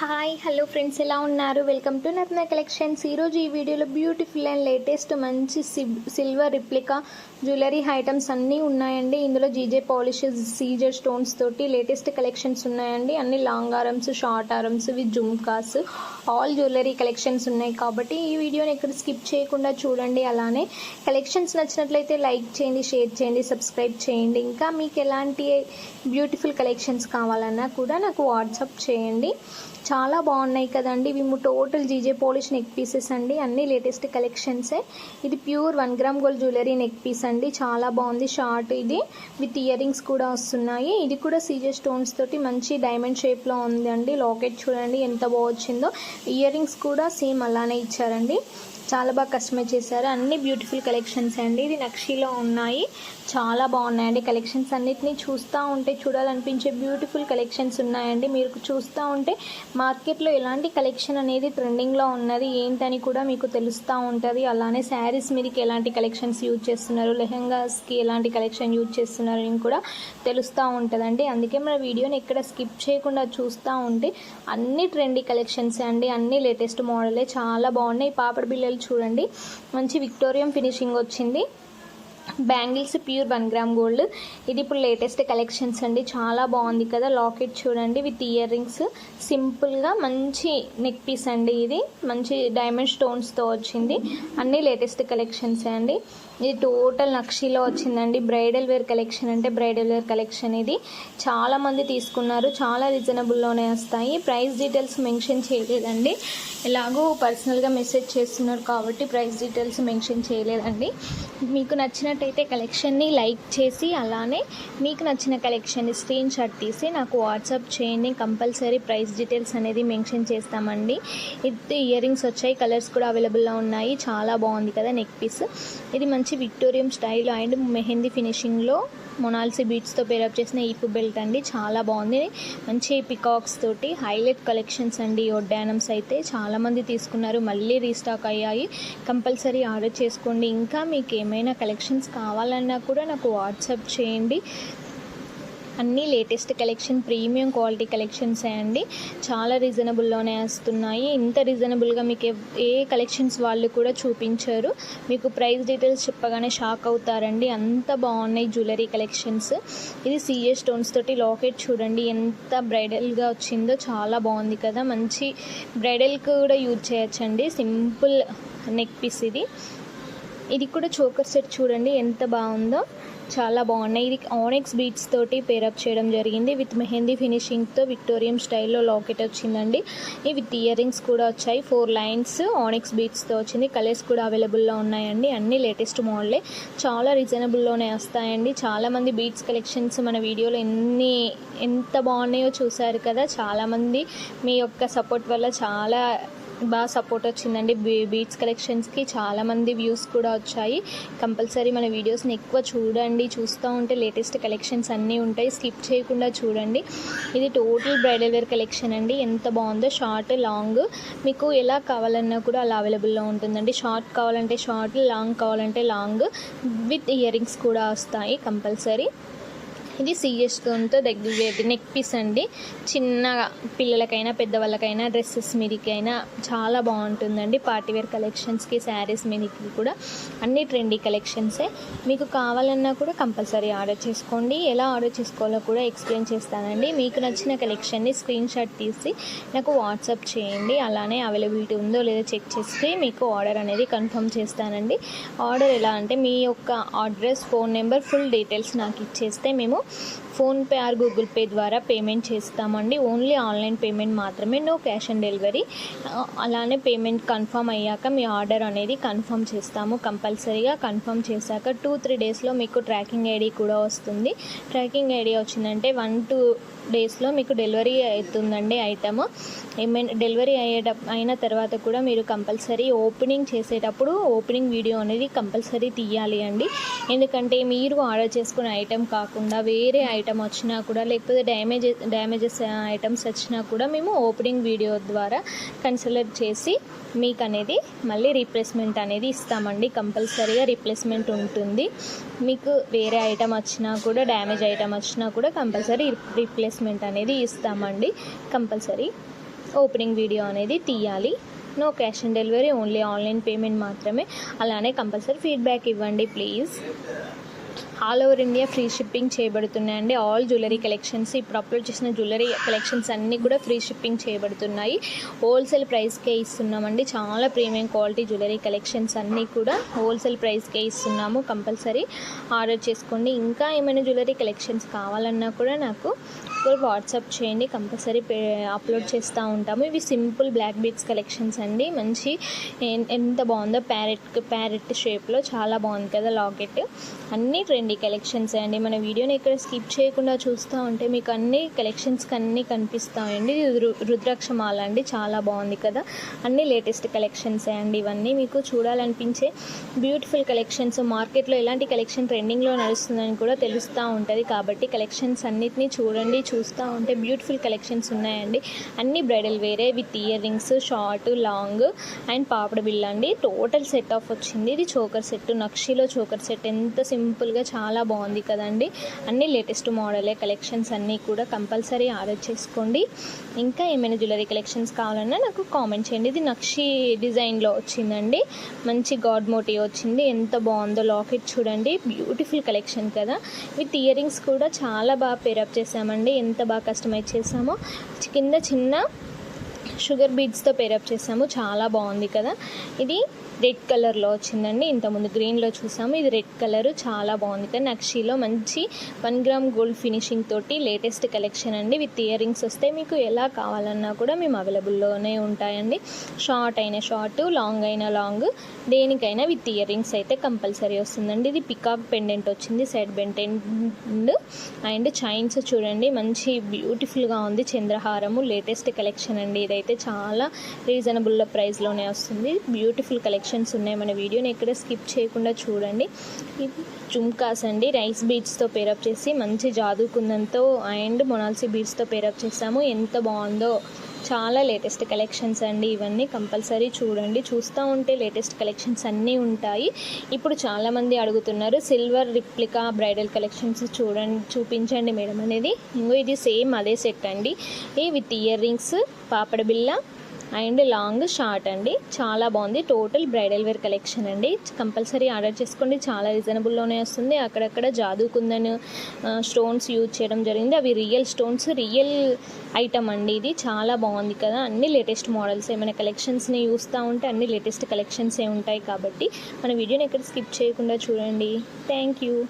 Hi hello friends ఎలా ఉన్నారు? Welcome to Natna collections. ఈరోజు ఈ వీడియోలో బ్యూటిఫుల్ అండ్ లేటెస్ట్ మంచి సిల్వర్ రిప్లికా జ్యువెలరీ ఐటమ్స్ అన్నీ ఉన్నాయండి. ఇందులో జీజే పాలిషెస్ సీజర్ స్టోన్స్ తోటి లేటెస్ట్ కలెక్షన్స్ ఉన్నాయండి. అన్ని లాంగ్ ఆరమ్స్ షార్ట్ ఆరమ్స్ with jhumkas all jewellery collections ఉన్నాయి కాబట్టి ఈ వీడియోని ఎక్కడ స్కిప్ చేయకుండా చూడండి. అలానే కలెక్షన్స్ నచ్చినట్లయితే లైక్ చేయండి షేర్ చేయండి సబ్స్క్రైబ్ చేయండి. ఇంకా మీకు ఎలాంటి బ్యూటిఫుల్ కలెక్షన్స్ కావాలన్నా కూడా నాకు వాట్సాప్ చేయండి. చాలా బాగున్నాయి కదండి. ఇవి total GJ polish neck pieces అండి. అన్ని లేటెస్ట్ కలెక్షన్సే. ఇది pure one gram gold jewellery neck piece అండి. చాలా బాగుంది. షార్ట్ ఇది. విత్ ఇయర్ రింగ్స్ కూడా వస్తున్నాయి. ఇది కూడా సీజే స్టోన్స్ తోటి మంచి డైమండ్ షేప్లో ఉందండి. లాకెట్ చూడండి ఎంత బాగా వచ్చిందో ఇయర్ రింగ్స్ కూడా సేమ్ అలానే ఇచ్చారండి. చాలా బాగా కస్టమైజ్ చేశారు. అన్ని బ్యూటిఫుల్ కలెక్షన్స్ అండి. ఇది నక్షీలో ఉన్నాయి. చాలా బాగున్నాయండి కలెక్షన్స్ అన్నిటినీ చూస్తూ ఉంటే చూడాలనిపించే బ్యూటిఫుల్ కలెక్షన్స్ ఉన్నాయండి. మీరు చూస్తూ ఉంటే మార్కెట్లో ఎలాంటి కలెక్షన్ అనేది ట్రెండింగ్లో ఉన్నది ఏంటని కూడా మీకు తెలుస్తూ ఉంటుంది. అలానే శారీస్ మీదకి ఎలాంటి కలెక్షన్స్ యూజ్ చేస్తున్నారు లెహెంగాస్కి ఎలాంటి కలెక్షన్ యూజ్ చేస్తున్నారు అని కూడా తెలుస్తూ ఉంటుందండి. అందుకే మన వీడియోని ఎక్కడ స్కిప్ చేయకుండా చూస్తూ ఉంటే అన్ని ట్రెండీ కలెక్షన్స్ అండి. అన్ని లేటెస్ట్ మోడలే చాలా బాగున్నాయి. పాపడ బిల్లలు చూడండి. మంచి విక్టోరియం ఫినిషింగ్ వచ్చింది. Bangles pure one gram gold. ఇది ఇప్పుడు లేటెస్ట్ కలెక్షన్స్ అండి. చాలా బాగుంది కదా లాకెట్ చూడండి విత్ ఇయర్ రింగ్స్. సింపుల్గా మంచి నెక్ పీస్ అండి ఇది. మంచి డైమండ్ స్టోన్స్తో వచ్చింది. అన్ని లేటెస్ట్ కలెక్షన్స్ అండి. ఇది టోటల్ నక్షీలో వచ్చిందండి. బ్రైడల్ వేర్ కలెక్షన్ అంటే బ్రైడల్ వేర్ కలెక్షన్ ఇది. చాలామంది తీసుకున్నారు. చాలా రీజనబుల్లోనే వస్తాయి. ప్రైస్ డీటెయిల్స్ మెన్షన్ చేయలేదండి. ఎలాగో పర్సనల్గా మెసేజ్ చేస్తున్నారు కాబట్టి ప్రైస్ డీటెయిల్స్ మెన్షన్ చేయలేదండి. మీకు అయితే కలెక్షన్ని లైక్ చేసి అలానే మీకు నచ్చిన కలెక్షన్ని స్క్రీన్ షాట్ తీసి నాకు వాట్సాప్ చేయండి. కంపల్సరీ ప్రైస్ డీటెయిల్స్ అనేది మెన్షన్ చేస్తామండి. ఇది ఇయర్ రింగ్స్ వచ్చాయి. కలర్స్ కూడా అవైలబుల్లో ఉన్నాయి. చాలా బాగుంది కదా నెక్ పీస్. ఇది మంచి విక్టోరియం స్టైల్ అండ్ మెహందీ ఫినిషింగ్లో మొనాల్సీ బీట్స్తో పేరప్ చేసిన ఈపు బెల్ట్ అండి. చాలా బాగుంది. మంచి పికాక్స్ తోటి హైలైట్ కలెక్షన్స్ అండి. ఒడ్డానమ్స్ అయితే చాలామంది తీసుకున్నారు. మళ్ళీ రీస్టాక్ అయ్యాయి. కంపల్సరీ ఆర్డర్ చేసుకోండి. ఇంకా మీకు ఏమైనా కలెక్షన్స్ కావాలన్నా కూడా నాకు వాట్సాప్ చేయండి. అన్నీ latest collection premium quality collections అండి. చాలా రీజనబుల్లోనే వస్తున్నాయి. ఇంత రీజనబుల్గా మీకు ఏ కలెక్షన్స్ వాళ్ళు కూడా చూపించారు. మీకు ప్రైస్ డీటెయిల్స్ చెప్పగానే షాక్ అవుతారండి. అంత బాగున్నాయి జ్యువెలరీ కలెక్షన్స్. ఇది సిఏ స్టోన్స్ తోటి లాకెట్ చూడండి. ఎంత బ్రైడల్గా వచ్చిందో చాలా బాగుంది కదా. మంచి బ్రైడల్కి కూడా యూజ్ చేయొచ్చండి. సింపుల్ నెక్ పీస్ ఇది. ఇది కూడా చోకర్ సెట్ చూడండి ఎంత బాగుందో. చాలా బాగున్నాయి. ఇది ఆనెక్స్ బీట్స్ తోటి పేరప్ చేయడం జరిగింది. విత్ మెహందీ ఫినిషింగ్తో విక్టోరియం స్టైల్లో లాకెట్ వచ్చిందండి. ఈ విత్ ఇయర్ రింగ్స్ కూడా వచ్చాయి. ఫోర్ లైన్స్ ఆనెక్స్ బీట్స్తో వచ్చింది. కలర్స్ కూడా అవైలబుల్లో ఉన్నాయండి. అన్ని లేటెస్ట్ మోడలే చాలా రీజనబుల్లోనే వస్తాయండి. చాలామంది బీట్స్ కలెక్షన్స్ మన వీడియోలో ఎన్ని ఎంత బాగున్నాయో చూసారు కదా. చాలామంది మీ యొక్క సపోర్ట్ వల్ల చాలా బాగా సపోర్ట్ వచ్చిందండి. బీ బీట్స్ కలెక్షన్స్కి చాలామంది వ్యూస్ కూడా వచ్చాయి. కంపల్సరీ మన వీడియోస్ని ఎక్కువ చూడండి. చూస్తూ ఉంటే లేటెస్ట్ కలెక్షన్స్ అన్నీ ఉంటాయి. స్కిప్ చేయకుండా చూడండి. ఇది టోటల్ బ్రైడల్ వేర్ కలెక్షన్ అండి. ఎంత బాగుందో షార్ట్ లాంగ్ మీకు ఎలా కావాలన్నా కూడా అలా అవైలబుల్లో ఉంటుందండి. షార్ట్ కావాలంటే షార్ట్ లాంగ్ కావాలంటే లాంగ్ విత్ ఇయర్ రింగ్స్ కూడా వస్తాయి కంపల్సరీ. ఇది సిఎస్ స్టోన్తో దగ్గర నెక్ పీస్ అండి. చిన్న పిల్లలకైనా పెద్దవాళ్ళకైనా డ్రెస్సెస్ మీదకైనా చాలా బాగుంటుందండి. పార్టీవేర్ కలెక్షన్స్కి శారీస్ మీదకి కూడా అన్ని ట్రెండీ కలెక్షన్సే. మీకు కావాలన్నా కూడా కంపల్సరీ ఆర్డర్ చేసుకోండి. ఎలా ఆర్డర్ చేసుకోవాలో కూడా ఎక్స్ప్లెయిన్ చేస్తానండి. మీకు నచ్చిన కలెక్షన్ని స్క్రీన్ షాట్ తీసి నాకు వాట్సాప్ చేయండి. అలానే అవైలబిలిటీ ఉందో లేదో చెక్ చేసి మీకు ఆర్డర్ అనేది కన్ఫర్మ్ చేస్తానండి. ఆర్డర్ ఎలా అంటే మీ యొక్క address phone number full details నాకు ఇచ్చేస్తే మేము ఫోన్పే ఆర్ గూగుల్ పే ద్వారా పేమెంట్ చేస్తామండి. ఓన్లీ ఆన్లైన్ పేమెంట్ మాత్రమే నో క్యాష్ ఆన్ డెలివరీ. అలానే పేమెంట్ కన్ఫర్మ్ అయ్యాక మీ ఆర్డర్ అనేది కన్ఫర్మ్ చేస్తాము కంపల్సరీగా కన్ఫర్మ్ చేశాక టూ త్రీ డేస్లో మీకు ట్రాకింగ్ ఐడి కూడా వస్తుంది. ట్రాకింగ్ ఐడి వచ్చిందంటే వన్ టూ డేస్లో మీకు డెలివరీ అవుతుందండి ఐటమ్. ఏమైనా డెలివరీ అయ్యేట అయిన తర్వాత కూడా మీరు కంపల్సరీ ఓపెనింగ్ చేసేటప్పుడు ఓపెనింగ్ వీడియో అనేది కంపల్సరీ తీయాలి అండి. ఎందుకంటే మీరు ఆర్డర్ చేసుకునే ఐటెం కాకుండా వేరే వేరే ఐటమ్ వచ్చినా కూడా లేకపోతే డ్యామేజ్ డ్యామేజెస్ ఐటమ్స్ వచ్చినా కూడా మేము ఓపెనింగ్ వీడియో ద్వారా కన్సిడర్ చేసి మీకు అనేది మళ్ళీ రీప్లేస్మెంట్ అనేది ఇస్తామండి. కంపల్సరీగా రీప్లేస్మెంట్ ఉంటుంది. మీకు వేరే ఐటమ్ వచ్చినా కూడా డ్యామేజ్ ఐటమ్ వచ్చినా కూడా కంపల్సరీ రీప్లేస్మెంట్ అనేది ఇస్తామండి. కంపల్సరీ ఓపెనింగ్ వీడియో అనేది తీయాలి. No cash on delivery only online payment మాత్రమే. అలానే కంపల్సరీ ఫీడ్బ్యాక్ ఇవ్వండి please all over India free shipping చేయబడుతున్నాయండి. All jewellery collections ఇప్పుడు అప్లోడ్ చేసిన జ్యువెలరీ కలెక్షన్స్ అన్నీ కూడా ఫ్రీ షిప్పింగ్ చేయబడుతున్నాయి. హోల్సేల్ ప్రైస్కే ఇస్తున్నామండి. చాలా ప్రీమియం క్వాలిటీ జ్యువెలరీ కలెక్షన్స్ అన్నీ కూడా హోల్సేల్ ప్రైస్కే ఇస్తున్నాము. కంపల్సరీ ఆర్డర్ చేసుకోండి. ఇంకా ఏమైనా జ్యువెలరీ కలెక్షన్స్ కావాలన్నా కూడా నాకు వాట్సాప్ చేయండి. కంపల్సరీ పే అప్లోడ్ చేస్తూ ఉంటాము. ఇవి సింపుల్ బ్లాక్ బీట్స్ కలెక్షన్స్ అండి. మంచి ఎంత బాగుందో ప్యారెట్ ప్యారెట్ షేప్లో చాలా బాగుంది కదా లాకెట్. అన్నీ ట్రెండ్ కలెక్షన్స్ అండి. మన వీడియోని ఇక్కడ స్కిప్ చేయకుండా చూస్తూ ఉంటే మీకు అన్ని కలెక్షన్స్కి అన్నీ కనిపిస్తాయండి రు- రుద్రాక్ష మాల అండి చాలా బాగుంది కదా. అన్ని లేటెస్ట్ కలెక్షన్స్ అండి ఇవన్నీ. మీకు చూడాలనిపించే బ్యూటిఫుల్ కలెక్షన్స్ మార్కెట్లో ఎలాంటి కలెక్షన్ ట్రెండింగ్లో నడుస్తుందని కూడా తెలుస్తూ ఉంటుంది. కాబట్టి కలెక్షన్స్ అన్నిటినీ చూడండి చూస్తూ ఉంటే బ్యూటిఫుల్ కలెక్షన్స్ ఉన్నాయండి. అన్ని bridal wear with ear rings short long and పాపడ బిల్ అండి. టోటల్ సెట్ ఆఫ్ వచ్చింది. ఇది చోకర్ సెట్ నక్షిలో చోకర్ సెట్ ఎంత సింపుల్గా చాలా బాగుంది కదండి. అన్ని లేటెస్ట్ మోడలే కలెక్షన్స్ అన్నీ కూడా కంపల్సరీ ఆర్డర్ చేసుకోండి. ఇంకా ఏమైనా జ్యువెలరీ కలెక్షన్స్ కావాలన్నా నాకు కామెంట్ చేయండి. ఇది నక్షి డిజైన్లో వచ్చిందండి. మంచి గాడ్ మోటివ్ వచ్చింది. ఎంత బాగుందో లాకెట్ చూడండి. బ్యూటిఫుల్ కలెక్షన్ కదా. విత్ ఇయర్ రింగ్స్ కూడా చాలా బాగా పేరప్ చేసామండి ఎంత బాగా కస్టమైజ్ చేసామో కింద చిన్న షుగర్ బీడ్స్తో పేరప్ చేసాము. చాలా బాగుంది కదా. ఇది రెడ్ కలర్లో వచ్చిందండి. ఇంతకుముందు గ్రీన్లో చూసాము. ఇది రెడ్ కలర్. చాలా బాగుంది కదా. నక్షీలో మంచి వన్ గ్రామ్ గోల్డ్ ఫినిషింగ్ తోటి లేటెస్ట్ కలెక్షన్ అండి. విత్ ఇయర్ రింగ్స్ వస్తే మీకు ఎలా కావాలన్నా కూడా మేము అవైలబుల్లోనే ఉంటాయండి. షార్ట్ అయిన షార్ట్ లాంగ్ అయిన లాంగ్. దేనికైనా విత్ ఇయర్ రింగ్స్ అయితే కంపల్సరీ వస్తుందండి. ఇది పికాక్ పెండెంట్ వచ్చింది. సైడ్ బెంటెంట్ అండ్ చైన్స్ చూడండి. మంచి బ్యూటిఫుల్గా ఉంది. చంద్రహారము. లేటెస్ట్ కలెక్షన్ అండి ఇదైతే. అయితే చాలా రీజనబుల్ ప్రైస్లోనే వస్తుంది. బ్యూటిఫుల్ కలెక్షన్స్ ఉన్నాయి మన వీడియోని ఎక్కడ స్కిప్ చేయకుండా చూడండి. ఇవి జుమ్కాస్ అండి. రైస్ బీడ్స్తో పేరప్ చేసి మంచి జాదు కుందంతో అండ్ మొనాల్సీ బీడ్స్తో పేరప్ చేసాము. ఎంత బాగుందో చాలా లేటెస్ట్ కలెక్షన్స్ అండి. ఇవన్నీ కంపల్సరీ చూడండి. చూస్తూ ఉంటే లేటెస్ట్ కలెక్షన్స్ అన్నీ ఉంటాయి. ఇప్పుడు చాలామంది అడుగుతున్నారు సిల్వర్ రిప్లికా బ్రైడల్ కలెక్షన్స్ చూడండి చూపించండి మేడం అనేది. ఇంకో ఇది సేమ్ అదే సెట్ అండి. ఈ విత్ ఇయర్ రింగ్స్ పాపడ బిల్ల అండ్ లాంగ్ షార్ట్ అండి. చాలా బాగుంది. టోటల్ బ్రైడల్ వేర్ కలెక్షన్ అండి. కంపల్సరీ ఆర్డర్ చేసుకోండి. చాలా రీజనబుల్లోనే వస్తుంది. అక్కడక్కడ జాదూ కుందన్ స్టోన్స్ యూజ్ చేయడం జరిగింది. అవి రియల్ స్టోన్స్ రియల్ ఐటమ్ అండి ఇది. చాలా బాగుంది కదా. అన్ని లేటెస్ట్ మోడల్స్ ఏమైనా కలెక్షన్స్ని చూస్తూ ఉంటే అన్ని లేటెస్ట్ కలెక్షన్స్ ఏ ఉంటాయి కాబట్టి మన వీడియోని ఎక్కడ స్కిప్ చేయకుండా చూడండి. Thank you.